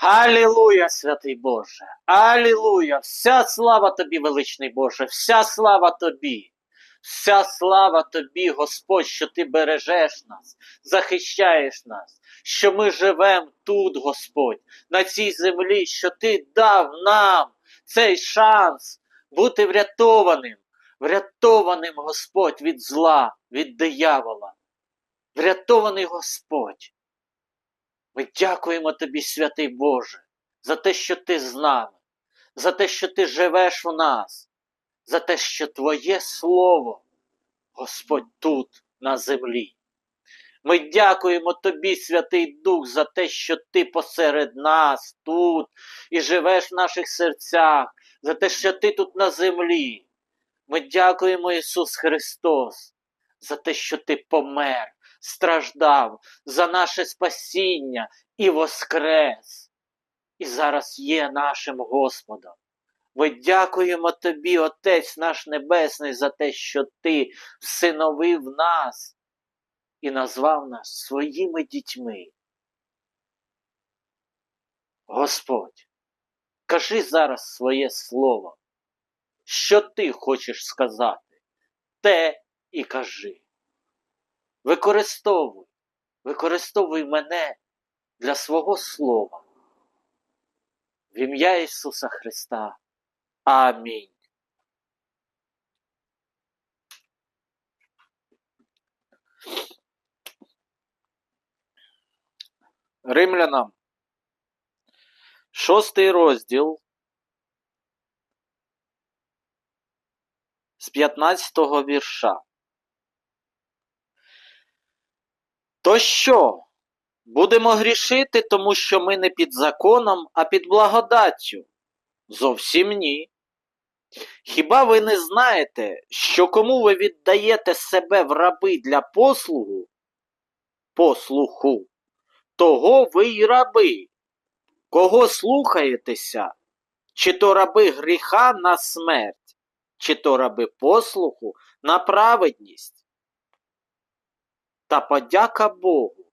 Алілуя, святий Боже! Алілуя! Вся слава тобі, величний Боже, вся слава тобі! Вся слава тобі, Господь, що ти бережеш нас, захищаєш нас, що ми живемо тут, Господь, на цій землі, що ти дав нам цей шанс бути врятованим, врятованим, Господь, від зла, від диявола. Врятований Господь. Ми дякуємо тобі, святий Боже, за те, що ти з нами, за те, що ти живеш у нас, за те, що Твоє Слово, Господь, тут, на землі. Ми дякуємо тобі, Святий Дух, за те, що ти посеред нас тут і живеш в наших серцях, за те, що ти тут на землі. Ми дякуємо, Ісус Христос, за те, що ти помер, страждав за наше спасіння і воскрес, і зараз є нашим Господом. Ми дякуємо тобі, Отець наш Небесний, за те, що ти всиновив нас і назвав нас своїми дітьми. Господь, кажи зараз своє слово, що ти хочеш сказати, те і кажи. Використовуй, використовуй мене для свого слова. В ім'я Ісуса Христа. Амінь. Римлянам. Шостий розділ з 15-го вірша. То що? Будемо грішити, тому що ми не під законом, а під благодаттю? Зовсім ні. Хіба ви не знаєте, що кому ви віддаєте себе в раби для послугу, послуху, того ви й раби, кого слухаєтеся, чи то раби гріха на смерть, чи то раби послуху на праведність? Та подяка Богу,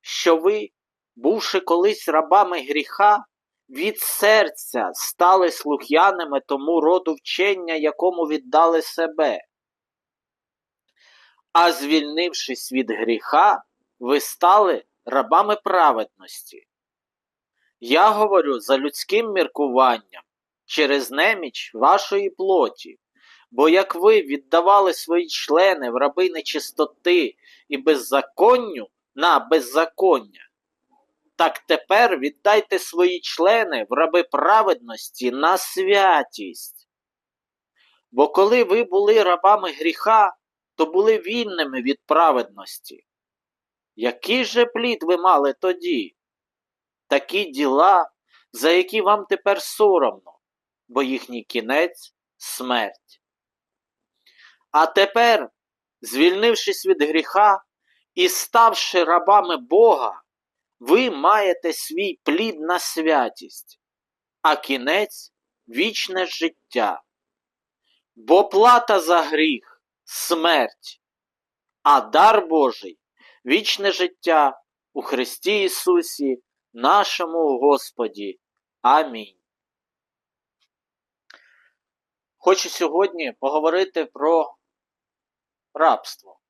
що ви, бувши колись рабами гріха, від серця стали слух'яними тому роду вчення, якому віддали себе. А звільнившись від гріха, ви стали рабами праведності. Я говорю за людським міркуванням через неміч вашої плоті, бо як ви віддавали свої члени в раби нечистоти і беззаконню на беззаконня, так тепер віддайте свої члени в раби праведності на святість. Бо коли ви були рабами гріха, то були вільними від праведності. Який же плід ви мали тоді? Такі діла, за які вам тепер соромно, бо їхній кінець смерть. А тепер, звільнившись від гріха і ставши рабами Бога, ви маєте свій плід на святість, а кінець вічне життя. Бо плата за гріх смерть, а дар Божий вічне життя у Христі Ісусі, нашому Господі. Амінь. Хочу сьогодні поговорити про рабство.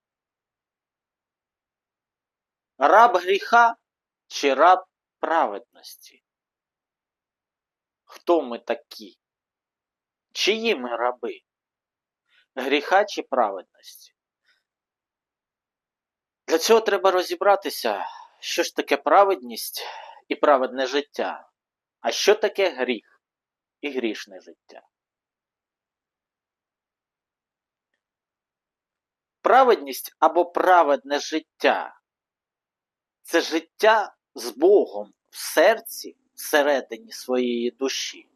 Раб гріха чи раб праведності? Хто ми такі? Чиї ми раби? Гріха чи праведності? Для цього треба розібратися, що ж таке праведність і праведне життя, а що таке гріх і грішне життя. Праведність або праведне життя це життя з Богом в серці, всередині своєї душі.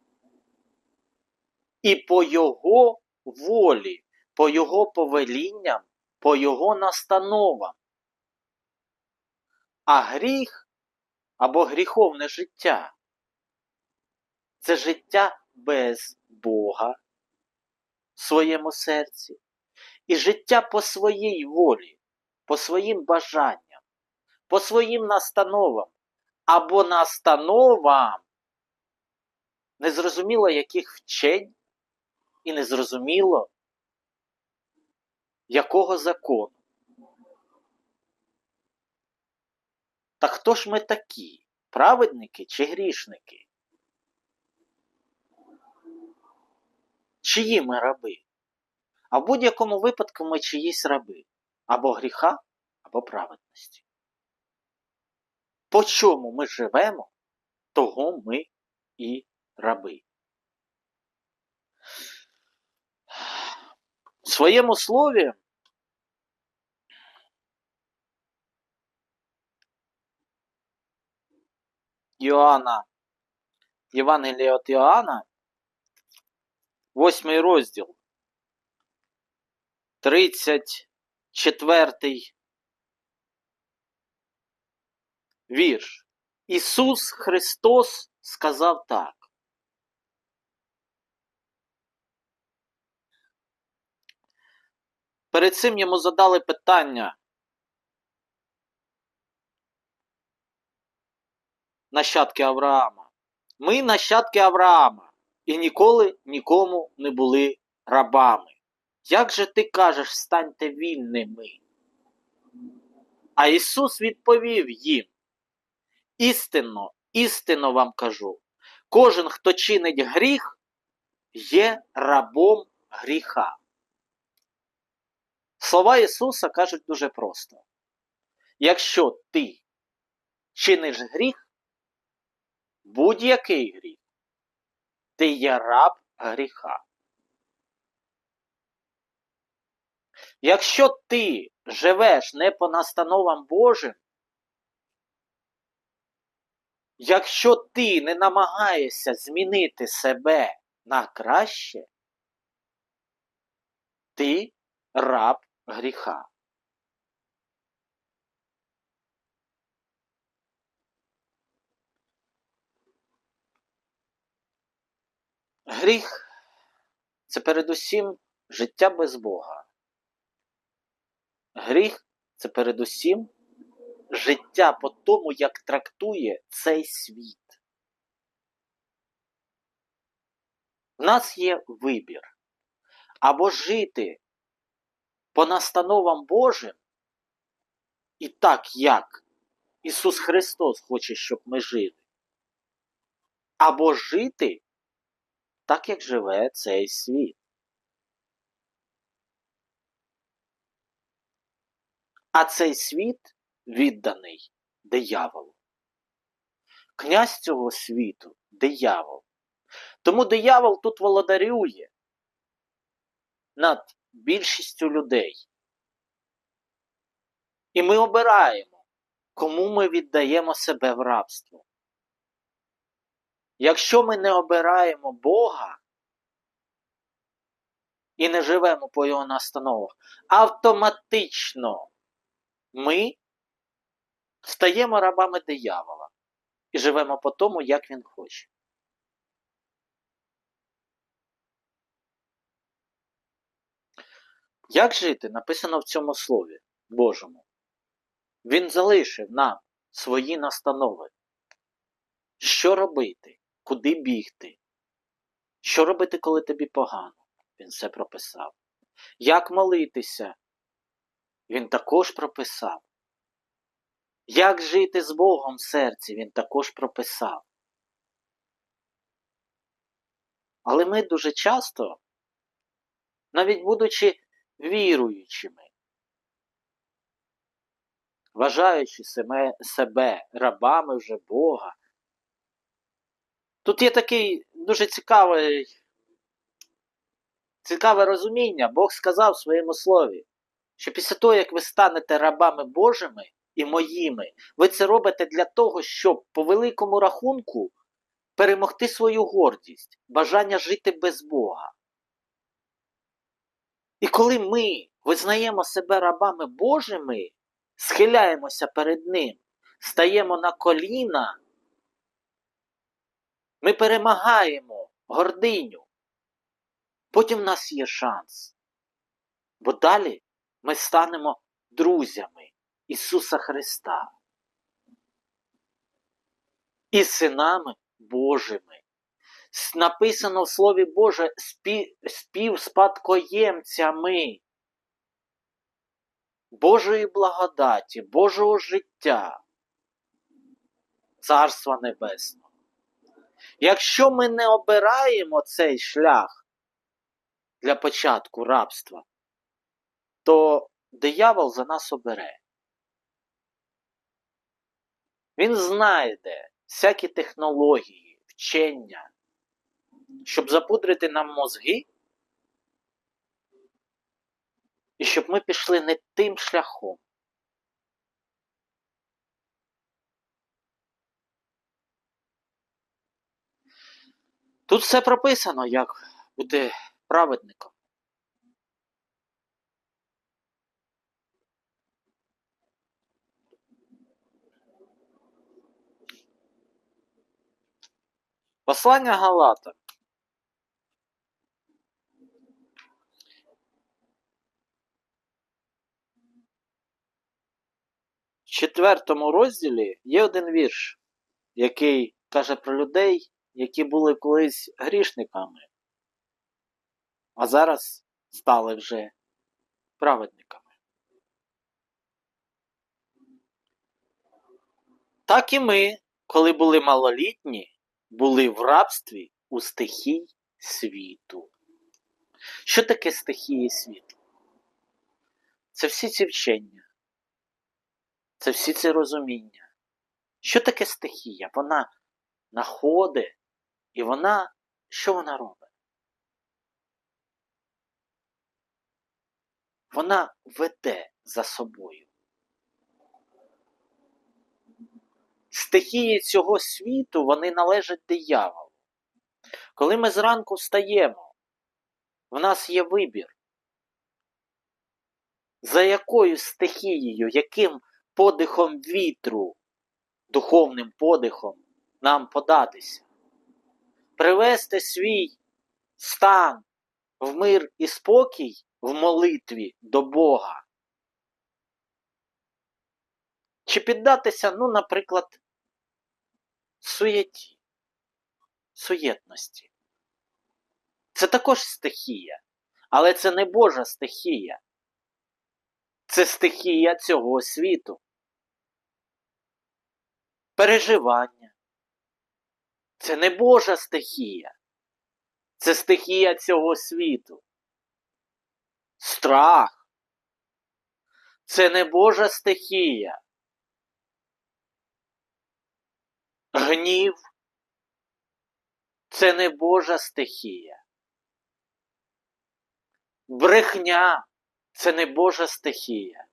І по Його волі, по Його повелінням, по Його настановам. А гріх або гріховне життя це життя без Бога в своєму серці і життя по своїй волі, по своїм бажанням, по своїм настановам або настановам незрозуміло яких вчень і незрозуміло якого закону. Та хто ж ми такі? Праведники чи грішники? Чиї ми раби? А в будь-якому випадку ми чиїсь раби або гріха, або праведності. По чому ми живемо, того ми і раби. В своєму слові Йоанна, Євангелія від Іоанна, восьмий розділ, 34 вірш. Ісус Христос сказав так. Перед цим йому задали питання нащадки Авраама. Ми нащадки Авраама і ніколи нікому не були рабами. Як же ти кажеш, станьте вільними? А Ісус відповів їм: Істинно, істинно вам кажу, кожен, хто чинить гріх, є рабом гріха. Слова Ісуса кажуть дуже просто: якщо ти чиниш гріх, будь-який гріх, ти є раб гріха. Якщо ти живеш не по настановам Божим, якщо ти не намагаєшся змінити себе на краще, ти раб гріха. Гріх це передусім життя без Бога. Гріх це передусім життя по тому, як трактує цей світ. У нас є вибір або жити по настановам Божим, і так, як Ісус Христос хоче, щоб ми жили, або жити так, як живе цей світ. А цей світ відданий дияволу. Князь цього світу диявол. Тому диявол тут володарює над більшістю людей. І ми обираємо, кому ми віддаємо себе в рабство. Якщо ми не обираємо Бога і не живемо по його настановах, автоматично ми стаємо рабами диявола і живемо по тому, як він хоче. Як жити, написано в цьому Слові Божому. Він залишив нам свої настанови. Що робити, куди бігти, що робити, коли тобі погано, він все прописав. Як молитися, він також прописав. Як жити з Богом в серці, він також прописав. Але ми дуже часто, навіть будучи віруючими, вважаючи себе, себе рабами вже Бога. Тут є такий дуже цікавий, цікаве розуміння. Бог сказав в своєму слові, що після того, як ви станете рабами Божими і моїми, ви це робите для того, щоб по великому рахунку перемогти свою гордість, бажання жити без Бога. І коли ми визнаємо себе рабами Божими, схиляємося перед Ним, стаємо на коліна, ми перемагаємо гординю. Потім в нас є шанс. Бо далі ми станемо друзями Ісуса Христа і синами Божими. Написано в Слові Боже спі- співспадкоємцями Божої благодаті, Божого життя, Царства Небесного. Якщо ми не обираємо цей шлях для початку рабства, то диявол за нас обере. Він знайде всякі технології, вчення, щоб запудрити нам мозги, і щоб ми пішли не тим шляхом. Тут все прописано, як бути праведником. Послання Галата. В четвертому розділі є один вірш, який каже про людей, які були колись грішниками, а зараз стали вже праведниками. Так і ми, коли були малолітні, були в рабстві у стихій світу. Що таке стихії світу? Це всі ці вчення, це всі ці розуміння. Що таке стихія? Вона находить і вона, що вона робить? Вона веде за собою. Стихії цього світу вони належать дияволу. Коли ми зранку встаємо, в нас є вибір. За якою стихією, яким подихом вітру, духовним подихом нам податися, привести свій стан в мир і спокій в молитві до Бога. Чи піддатися, ну, наприклад, суєті, суєтності. Це також стихія, але це не Божа стихія. Це стихія цього світу. Переживання. Це не Божа стихія. Це стихія цього світу. Страх. Це не Божа стихія. Гнів. Це не Божа стихія. Брехня це не Божа стихія.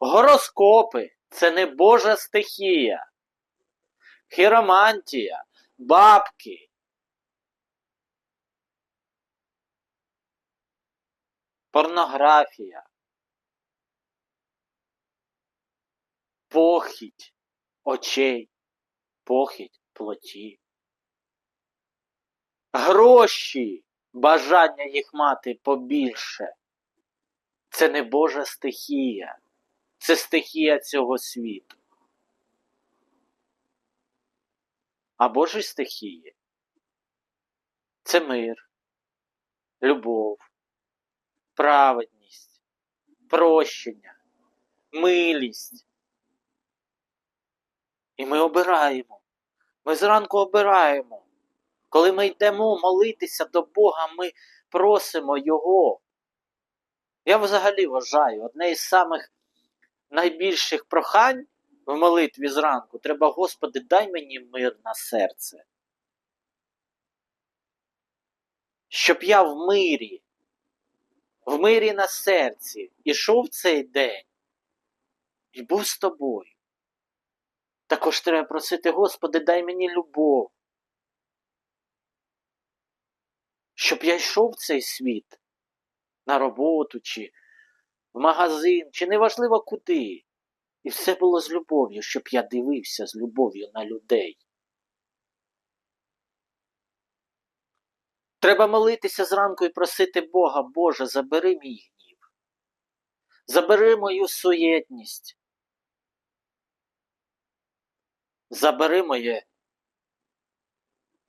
Гороскопи це не Божа стихія. Хіромантія, бабки. Порнографія. Похідь очей, похідь плоті. Гроші, бажання їх мати побільше. Це не Божа стихія, це стихія цього світу. А Божі стихії це мир, любов, праведність, прощення, милість. І ми обираємо. Ми зранку обираємо. Коли ми йдемо молитися до Бога, ми просимо Його. Я взагалі вважаю, одне із самих найбільших прохань в молитві зранку треба, Господи, дай мені мир на серце. Щоб я в мирі, в мирі на серці ішов цей день і був з тобою. Також треба просити, Господи, дай мені любов. Щоб я йшов в цей світ на роботу, чи в магазин, чи неважливо куди. І все було з любов'ю, щоб я дивився з любов'ю на людей. Треба молитися зранку і просити Бога, Боже, забери мій гнів, забери мою суєтність, забери моє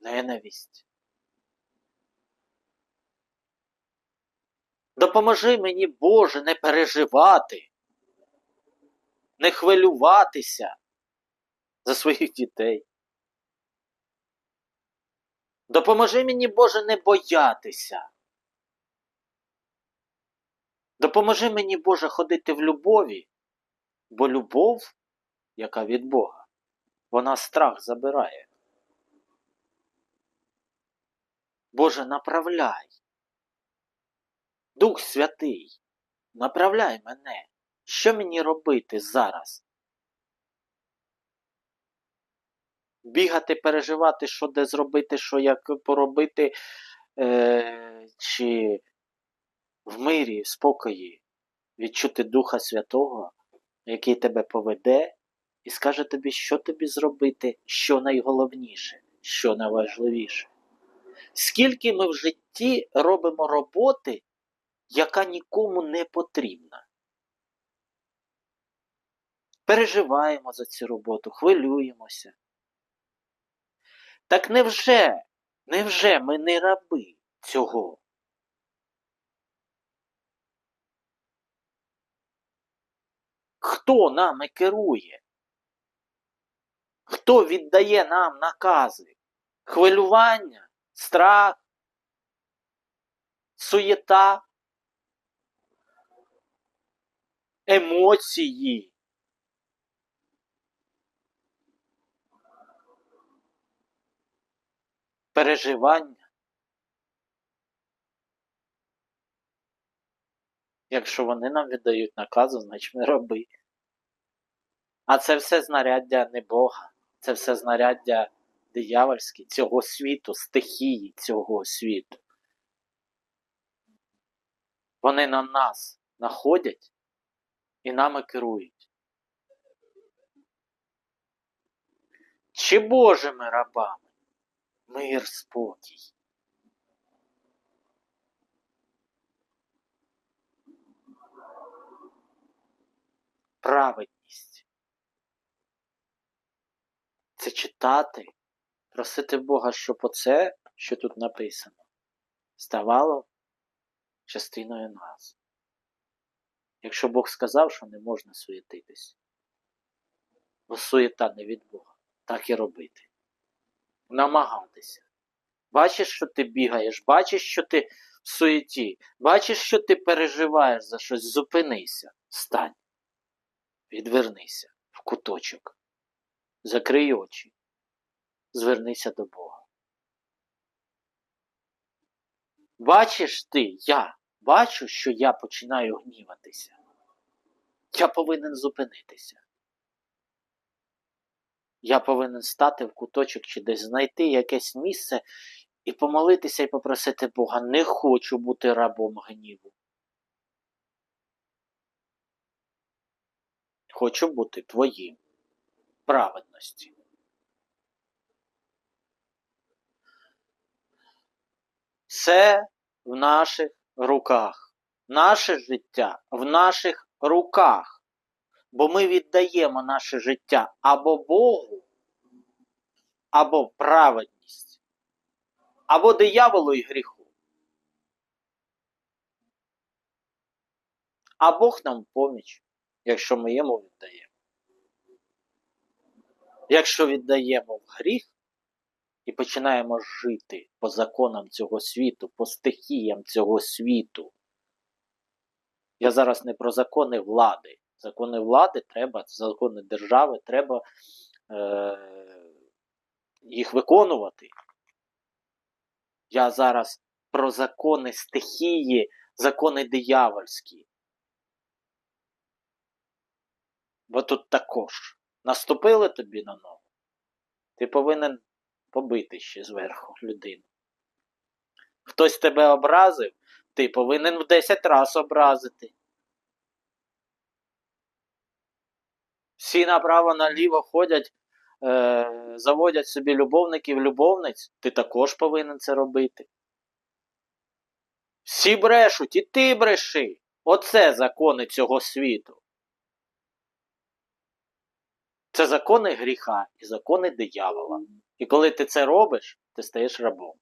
ненависть. Допоможи мені, Боже, не переживати, не хвилюватися за своїх дітей. Допоможи мені, Боже, не боятися. Допоможи мені, Боже, ходити в любові, бо любов, яка від Бога, вона страх забирає. Боже, направляй. Дух Святий, направляй мене. Що мені робити зараз? Бігати, переживати, що де зробити, що як поробити, е, чи в мирі, в спокої відчути Духа Святого, який тебе поведе, і скаже тобі, що тобі зробити, що найголовніше, що найважливіше. Скільки ми в житті робимо роботи, яка нікому не потрібна. Переживаємо за цю роботу, хвилюємося. Так невже, невже ми не раби цього? Хто нами керує? Хто віддає нам накази? Хвилювання, страх, суєта, емоції. Переживання. Якщо вони нам віддають наказу, значить ми роби. А це все знаряддя не Бога, це все знаряддя диявольські цього світу, стихії цього світу. Вони на нас находять і нами керують. Чи Божими рабами? Мир, спокій. Праведність. Це читати, просити Бога, щоб оце, що тут написано, ставало частиною нас. Якщо Бог сказав, що не можна суєтитись, бо суєта не від Бога, так і робити. Намагатися. Бачиш, що ти бігаєш, бачиш, що ти в суєті, бачиш, що ти переживаєш за щось, зупинися, стань, відвернися в куточок, закрий очі, звернися до Бога. Бачиш ти, я бачу, що я починаю гніватися. Я повинен зупинитися. Я повинен стати в куточок чи десь знайти якесь місце і помолитися і попросити Бога. Не хочу бути рабом гніву. Хочу бути твоїм праведності. Все в наших руках. Наше життя в наших руках. Бо ми віддаємо наше життя або Богу, або праведність, або дияволу і гріху. А Бог нам поміч, якщо ми йому віддаємо. Якщо віддаємо в гріх і починаємо жити по законам цього світу, по стихіям цього світу. Я зараз не про закони влади. Закони влади треба, закони держави, треба е, їх виконувати. Я зараз про закони стихії, закони диявольські. Бо тут також наступили тобі на ногу, ти повинен побити ще зверху людину. Хтось тебе образив, ти повинен в 10 разів образити. Всі направо наліво ходять, е, заводять собі любовників, любовниць, ти також повинен це робити. Всі брешуть, і ти бреши. Оце закони цього світу. Це закони гріха і закони диявола. І коли ти це робиш, ти стаєш рабом.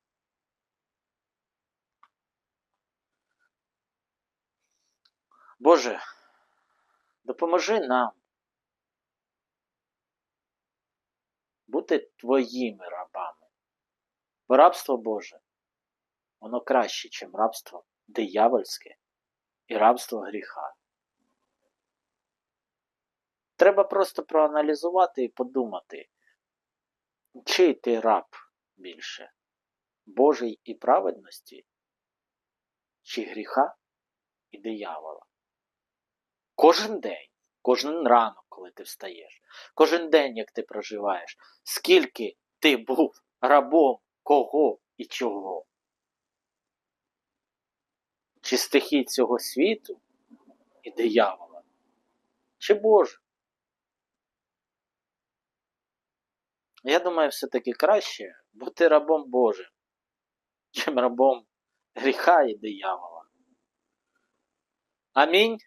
Боже, допоможи нам бути твоїми рабами. Бо рабство Боже, воно краще, ніж рабство диявольське і рабство гріха. Треба просто проаналізувати і подумати, чий ти раб більше Божий і праведності, чи гріха і диявола. Кожен день, кожен ранок, коли ти встаєш, кожен день, як ти проживаєш, скільки ти був рабом кого і чого. Чи стихій цього світу і диявола, чи Боже? Я думаю, все-таки краще бути рабом Божим, чим рабом гріха і диявола. Амінь.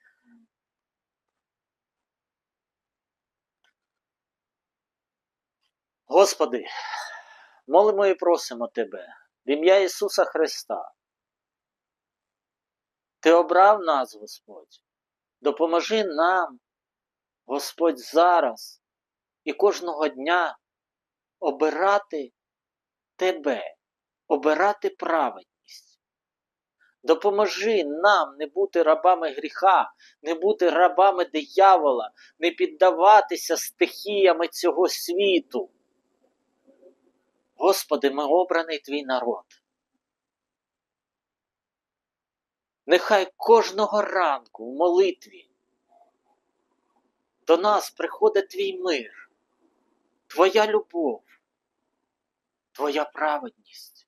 Господи, молимо і просимо Тебе в ім'я Ісуса Христа. Ти обрав нас, Господь. Допоможи нам, Господь, зараз і кожного дня обирати Тебе, обирати праведність. Допоможи нам не бути рабами гріха, не бути рабами диявола, не піддаватися стихіями цього світу. Господи, ми обраний Твій народ. Нехай кожного ранку в молитві до нас приходить Твій мир, Твоя любов, Твоя праведність.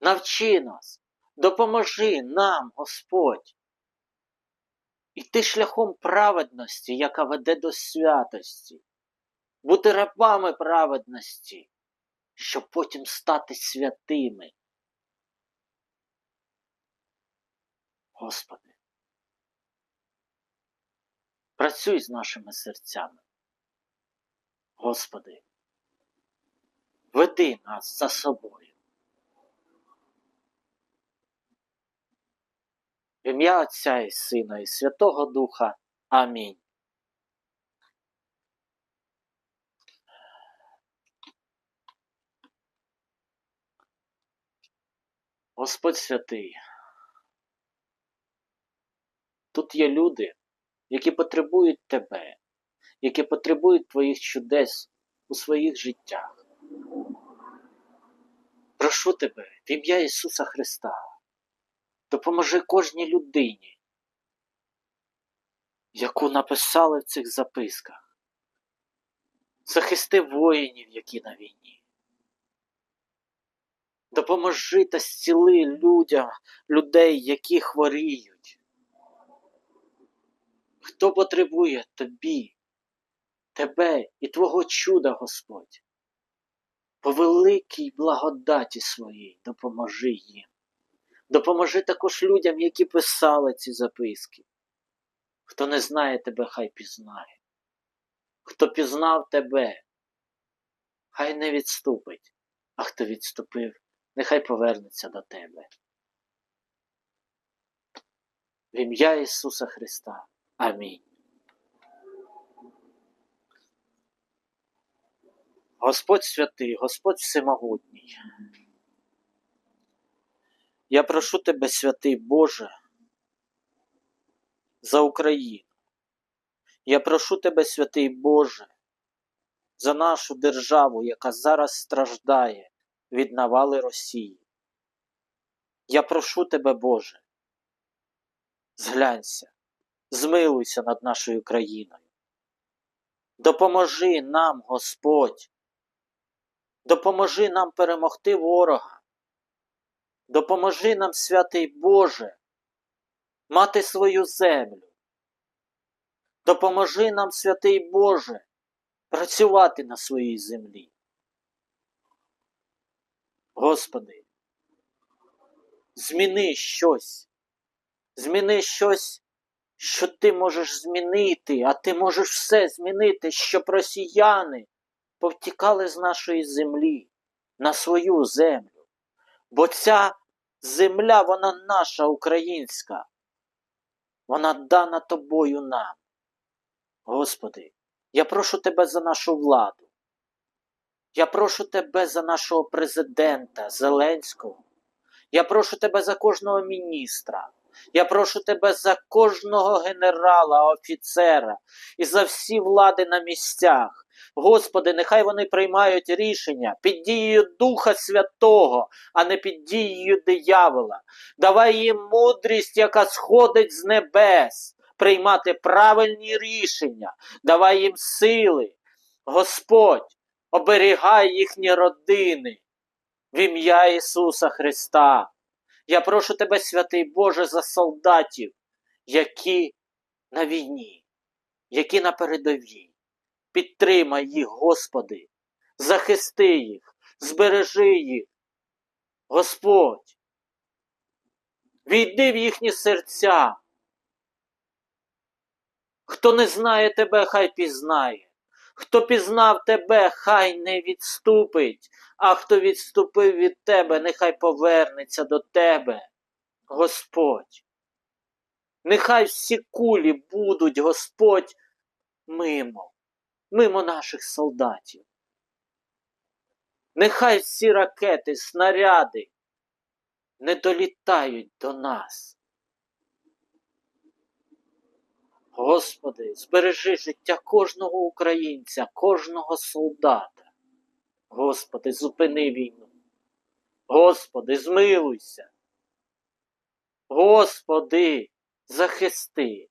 Навчи нас, допоможи нам, Господь, іти шляхом праведності, яка веде до святості, бути рабами праведності, щоб потім стати святими. Господи, працюй з нашими серцями. Господи, веди нас за собою. В ім'я Отця і Сина, і Святого Духа. Амінь. Господь святий. Тут є люди, які потребують Тебе, які потребують Твоїх чудес у своїх життях. Прошу Тебе в ім'я Ісуса Христа. Допоможи кожній людині, яку написали в цих записках. Захисти воїнів, які на війні. Допоможи та зціли людям, людей, які хворіють. Хто потребує тобі, тебе і Твого чуда, Господь, по великій благодаті своїй допоможи їм. Допоможи також людям, які писали ці записки. Хто не знає тебе, хай пізнає. Хто пізнав тебе, хай не відступить, а хто відступив, нехай повернеться до тебе. В ім'я Ісуса Христа. Амінь. Господь святий, Господь всемогутній. Я прошу тебе, святий Боже, за Україну. Я прошу тебе, святий Боже, за нашу державу, яка зараз страждає від навали Росії. Я прошу тебе, Боже, зглянься, змилуйся над нашою країною. Допоможи нам, Господь, допоможи нам перемогти ворога. Допоможи нам, святий Боже, мати свою землю. Допоможи нам, святий Боже, працювати на своїй землі. Господи, зміни щось, зміни щось, що ти можеш змінити, а ти можеш все змінити, щоб росіяни повтікали з нашої землі на свою землю. Бо ця земля, вона наша українська. Вона дана тобою нам. Господи, я прошу тебе за нашу владу. Я прошу тебе за нашого президента Зеленського. Я прошу тебе за кожного міністра. Я прошу тебе за кожного генерала, офіцера і за всі влади на місцях. Господи, нехай вони приймають рішення під дією Духа Святого, а не під дією диявола. Давай їм мудрість, яка сходить з небес, приймати правильні рішення. Давай їм сили. Господь, оберігай їхні родини в ім'я Ісуса Христа. Я прошу тебе, святий Боже, за солдатів, які на війні, які на передовій. Підтримай їх, Господи, захисти їх, збережи їх. Господь, війди в їхні серця. Хто не знає тебе, хай пізнає. Хто пізнав тебе, хай не відступить, а хто відступив від тебе, нехай повернеться до тебе, Господь. Нехай всі кулі будуть, Господь, мимо, мимо наших солдатів. Нехай всі ракети, снаряди не долітають до нас. Господи, збережи життя кожного українця, кожного солдата. Господи, зупини війну. Господи, змилуйся. Господи, захисти.